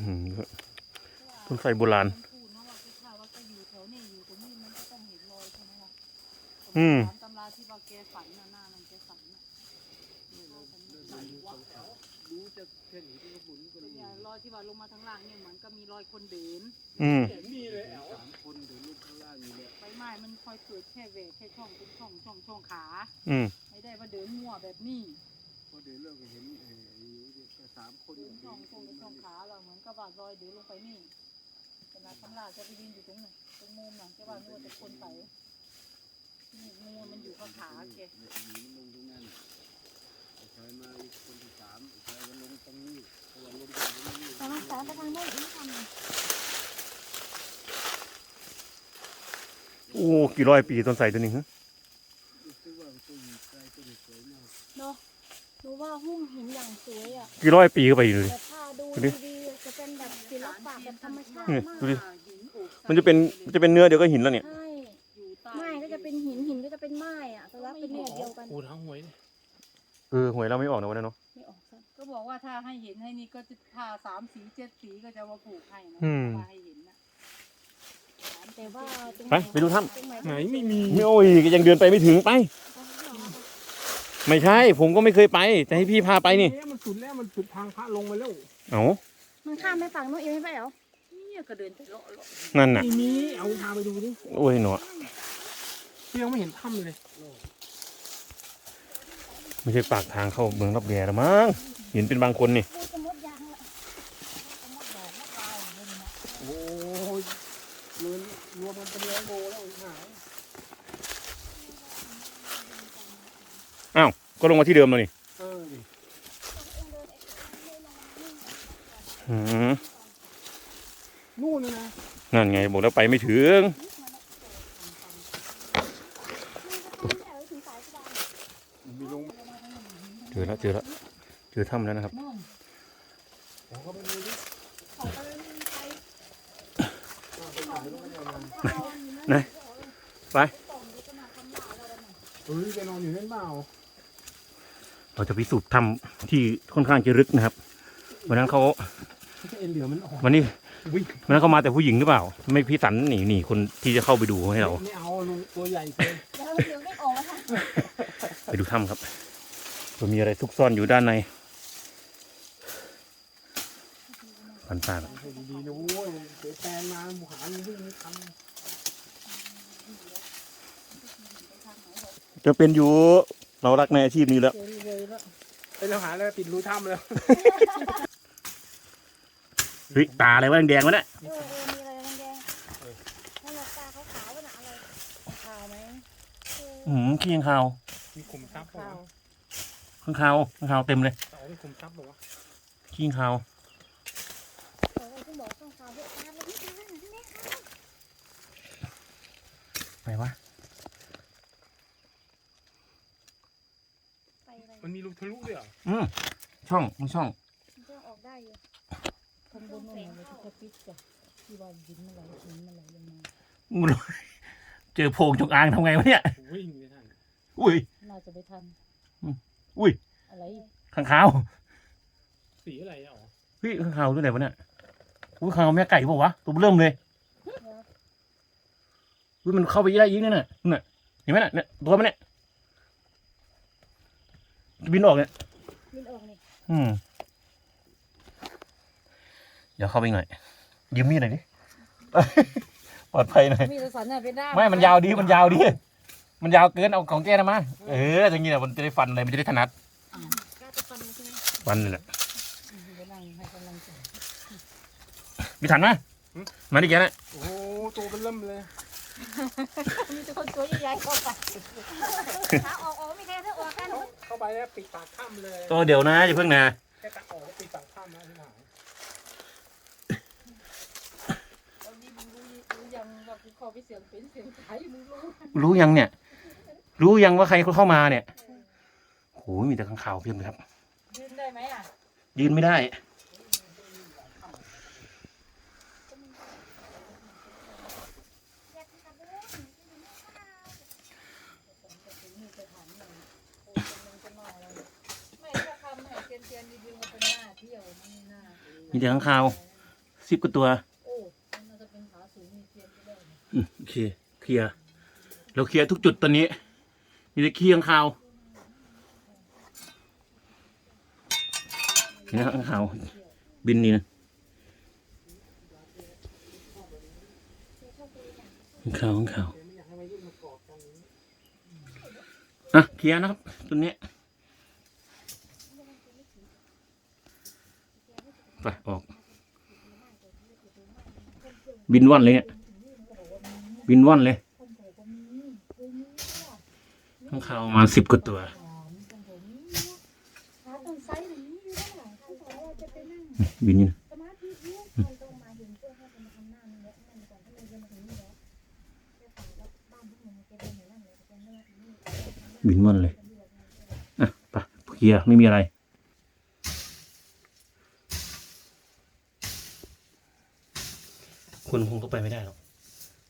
อืมต้นไทรโบราณพูดนะว่าคิดว่าว่าก็อยู่แถวนี้อยู่ตรงนี้มันก็ต้องเห็นรอยใช่ไหมล่ะอืมตำราที่ว่าแกฝันน่ะหน้านั้นแกฝันน่ะรู้จะแค่ไหนที่เขาบุญกันเนี่ยรอยที่ว่าลงมาทางล่างเนี่ยเหมือนก็มีรอยคนเดินอืมนี่เลยแอลสามคนเดินลูกข้างล่างอยู่เนี่ยใบไม้มันคอยเปิดแค่เวกแค่ช่องเป็นช่องช่องช่องขา อืมไม่ได้ว่าเดินมั่วแบบนี้ พอเดินเลิกก็เห็นเอออยู่แต่สามคนเดิเนี่ยนช่องช่องเป็นช่องขาเราเหมือนกับว่ารอยเดินลงไปนี่เวลาคำลาจะไปยืนอยู่ตรงไหนตรงมุมน่ะแกว่านึกว่าจะคนไปนี่งูมันอยู่ข้างขาแกเนี่ยหนีลงตรงนั้นชายมาอีกคนที่สามชายก็ลงตรงนี้เพราะว่าลงตรงนี้แต่มันสายไปทางโน้นอีกทางหนึ่งโอ้กี่ร้อยปีต้นไทรตัวนี้ฮะ รู้สึกว่าต้นไกลต้นสวยมาก เนาะรู้ว่าหุ้มหินอย่างส วยอะกี่ร้อยปีเข้าไปอยู่เลยแต่ถ้าดูดูดิ ดีๆจะเป็นแบบศิลปะแบบธรรมชาตินี่มากดูดิหินอกไซมันจะเป็นมันจะเป็นเนื้อเดี๋ยวก็หินแล้วเนี่ย ใช่อยู่ใต้ไม้ก็จะเป็นหินหินก็จะเป็นไม้อะสลับเป็นเนื้อเดียวกันกูทั้งหวยเออหวยเราไม่ออกนะวันนั้นเนาะไม่ออกซะก็บอกว่าถ้าให้เห็นให้นี่ก็จะทาสามสีเจ็ดสีก็จะมาผูกให้นะอืมว่าให้เห็นนะแต่ว่าตรงไปไปดูถ้ำตรงไหนไม่มีไม่โอ้ยยังเดินไปไม่ถึงไป ไม่ใช่ ผมก็ไม่เคยไปแต่ให้พี่พาไปนี่มันสุดแล้วมันสุดทางพระลงไปแล้วเอ้ามันข้ามไปฝั่งโน้นเองไม่ไปเหรอเนี่ยก็เดินไปเลาะเลาะนั่นน่ะไม่มีเอาพาไปดูดิโอ้ยหนอยังไม่เห็นถ้ำเลยไม่ใช่ปากทางเข้าเมืองรับแย่แล้วมั้ง เห็นเป็นบางคนนี่ดูจะมดยางละโอ้ยรวมรวมมันเป็นร้อยโลแล้วหาย ก็ลงมาที่เดิมแล้วนี่เออดิอืมนู่นนะนะนั่นไงบอกแล้วไปไม่ถึง มีลงเจอแล้วเจอแล้วเจอถ้ำแล้วนะครับนู่นขอเข้าไปดูดิไป เฮ้ยไปนอนอยู่นั่นเปล่า เราจะพิสูจน์ถ้ำที่ค่อนข้างจะลึกนะครับ วันนั้นเขาไม่ใช่เอ็นเหลือมันออกวันนี้วิ่งวันนั้นเขามาแต่ผู้หญิงหรือเปล่า ไม่พี่สันหนีหนีคนที่จะเข้าไปดูให้เรา ไม่เอาลุงตัวใหญ่เกินเดี๋ยวเราเดี๋ยวไม่ออกแล้วค่ะไปดูถ้ำครับว่ามีอะไรซุกซ่อนอยู่ด้านในฟันตาครับให้ดีๆนะโว้ยเดี๋ยวแฟนมาหมูหาลุงวิ่งไม่ทันจะเป็นอยู่เรารักในอาชีพนี้แล้วเจอเลยแล้วไป เราหาแล้วปิดรูถ้ำแล้วเฮ้ยตาอะไรวะแดงๆวะเนี่ยเออเออมีอะไรแดงๆนั่นแหละตาขาวๆว่าน่ะอะไรขาวไหมอืมขี้ข้างคาวมีขุมทรัพย์เปล่าวะข้างคาวข้างคาวเต็มเลยเสามีขุมทรัพย์เปล่าวะขี้ข้างคาวเออคุณบอกข้างขาวเยอะตามเลยพี่ตาหน่อยได้ไหมคะไปวะ ไปอะไร มันมีรูทะลุด้วยเหรออืมช่องมันช่องมันจะออกได้อยู่ข้างบนนู่นเลยที่จะปิดจ้ะที่ว่าหินมันไหลหินมันไหลลงมางูเลยเจอโพรงจงอางทำไงวะเนี่ยวิ่งเลยท่านอุ้ย น่าจะไปทันอุ้ย อะไรข้างคาวสีอะไรอะอ๋อเฮ้ยข้างคาวตัวไหนวะเนี่ยอุ้ยข้างคาวแม่ไก่เปล่าวะตัวเริ่มเลยอุ้ยมันเข้าไปได้ยิงนั่นน่ะนั่นน่ะเห็นไหมน่ะเนี่ยตัวมันเนี่ย บินออกเนี่ยมินออกนี่อืม เดี๋ยวเข้าไปอีกหน่อยยืมมีดหน่อยดิ ปลอดภัยหน่อย มีแต่สันน่ะเป็นด้ามไม่ มันยาวดี มันยาวดี มันยาวเกิน เอาของแกนะมา เอออย่างงี้แหละมันจะได้ฟันอะไรมันจะได้ถนัดกล้าจะฟันใช่ไหมฟันเลยแหละกำลังให้กำลังใจมีถันมามาดิแกนะโอ้โหตัวเป็นเริ่มเลย มีแต่คนตัวใหญ่ๆเข้าไปขาออกออกไม่แค่ถ้าออกกัน เข้าไปแล้วปิดปากถ้ำเลยตัวเดี๋ยวนะอย่าเพิ่งนะแค่ตะออกก็ปิดปากถ้ำแล้วที่หายตอนนี้มึงรู้รู้ยังว่ากูขอไปเสียงเป็นเสียงขายมึงรู้รู้ยังเนี่ย รู้ยังว่าใครเข้ามาเนี่ยโหมีแต่ข้างข่าวเพียบเลยครับ ยืนได้ไหมอะ ยืนไม่ได้ มีเดีๆมันเป็นหน้าเที่ยวมันหน้ามีแต่ข้างข่าวสิบกว่าตัวโอ้มันน่าจะเป็นขาสูงมีเทียนก็ได้อืมโอเคเคลียร์เราเคลียร์ทุกจุดตอนนี้ มีแต่ขี้ข้างคาวเห็นี่ข้างคาวบินนี่นะข้างคาวข้างคาวอะเคลียร์นะครับตัวนี้ ไปออก บินว่อนเลยเนี่ยบินว่อนเลยข้างคาวประมาณสิบกว่าตัวหาตรงไซส์อย่างนี้อยู่ข้างหลังข้างซ้ายเราจะไปนั่งบินนี่นะสมาธิเยอะมันต้องมาเห็นเพื่อให้มันทำหน้ามันเยอะมันก่อนที่มันจะมาถึงนี่แล้วแล้วบ้านพวกมันจะเป็นอย่างนั้นเลยจะเป็นเรื่องนี้บินว่อนเลย อะไปเคลียไม่มีอะไร คนคงเข้าไปไม่ได้หรอก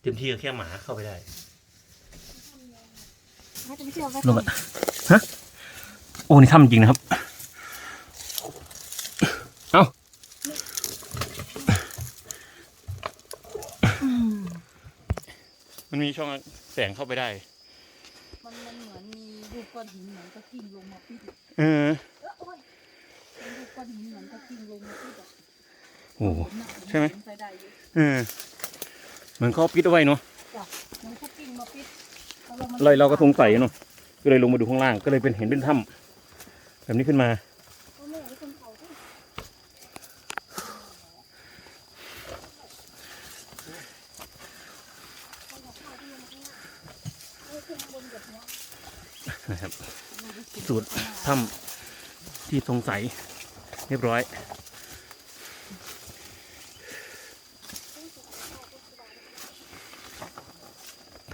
เต็มที่ก็แค่หมาเข้าไปได้ถ้าจะไม่เชื่อว่าลงอะฮะโอ้นี่ทำจริงนะครับ เอ้ามันมีช่องแสงเข้าไปได้ มันมันเหมือนมีรูปก้อนหินเหมือนก็กิ้งลงมาปิดเออเออโอ้ยเป็นรูปก้อนหินเหมือนก็กิ้งลงมาปิดอะโอ้โหหนักใช่ไหมใส่ได้อยู่ เออเหมือนเขาปิดเอาไว้เนาะจ้ะมันก็กิ้งมาปิดแล้วมันเลยเราก็สงสัยเนาะก็เลยลงมาดูข้างล่างก็เลยเป็นเห็นเป็นถ้ำแบบนี้ขึ้นมาเขาไม่ให้คนเขาที่นะครับสูตรถ้ำที่สงสัยเรียบร้อย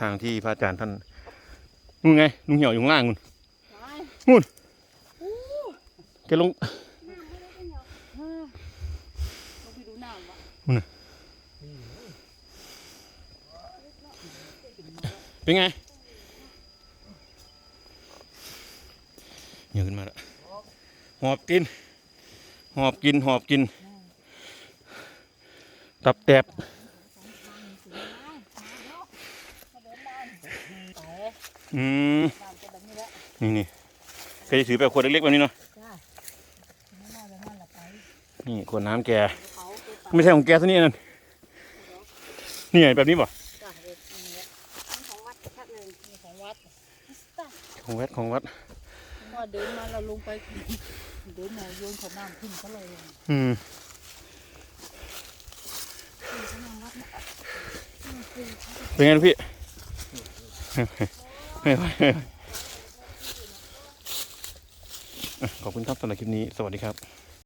ทางที่พระอาจารย์ท่านนู่นไงลุงเหี่ยวอยู่ข้างล่างนู่นตายแกลงอ่าเราไปดูน้ำวะเป็นไงเหนียวขึ้นมาแล้วหอบกิน หอบกิน หอบกิน ตับแตบ อืมน้ำจะแบบนี้แหละนี่นี่เคยถือแบบขวดเล็กๆแบบนี้เนาะจ้าไม่น่าจะนั่นแหละไปนี่ขวดน้ำแกเขาไปตัดไม่ใช่ของแกซะนี่นั่นนี่ไงแบบนี้ป่ะจ้ะเด็กนี่แหละของวัดชัดเลยนี่ของวัดของวัดของวัดว่าเดินมาเราลงไปเดินมาโยนของน้ำขึ้นเขาเลยอืมเป็นไงลูกพี่ ไม่ไหวไม่ไหวขอบคุณครับสำหรับคลิปนี้ สวัสดีครับ